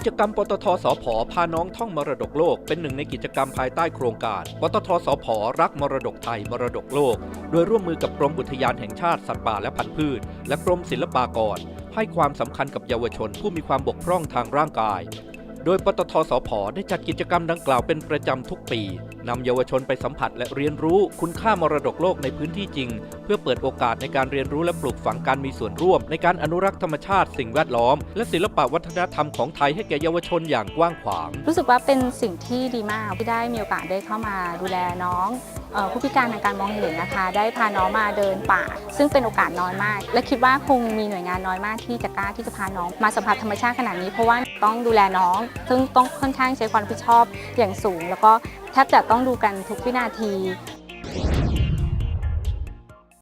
กิจกรรมปตทสพพาน้องท่องมรดกโลก เป็นหนึ่งในกิจกรรมภายใต้โครงการปตทสพรักมรดกไทยมรดกโลก โดยร่วมมือกับกรมอุทยานแห่งชาติสัตว์ป่าและพันธุ์พืช และกรมศิลปากร ให้ความสำคัญกับเยาวชนผู้มีความบกพร่องทางร่างกาย โดยปตทสพได้จัดกิจกรรมดังกล่าวเป็นประจำทุกปี นำเยาวชนไปสัมผัสและเรียนรู้คุณค่ามรดกโลกในพื้นที่จริง เพื่อเปิดโอกาสในการเรียนรู้และปลูกฝังการมีส่วนร่วม ในการอนุรักษ์ธรรมชาติสิ่งแวดล้อม และศิลปวัฒนธรรมของไทยให้แก่เยาวชนอย่างกว้างขวาง รู้สึกว่าเป็นสิ่งที่ดีมากที่ได้มีโอกาสได้เข้ามาดูแลน้องผู้พิการทางการมองเห็นนะคะ ได้พาน้องมาเดินป่า ซึ่งเป็นโอกาสน้อยมาก และคิดว่าคงมีหน่วยงานน้อยมากที่จะกล้าที่จะพาน้องมาสัมผัสธรรมชาติขนาดนี้เพราะว่าต้องดูแลน้อง ซึ่งต้องค่อนข้างใช้ความรับผิดชอบอย่างสูง แล้วก็ แทบจะต้องดูกันทุกวินาที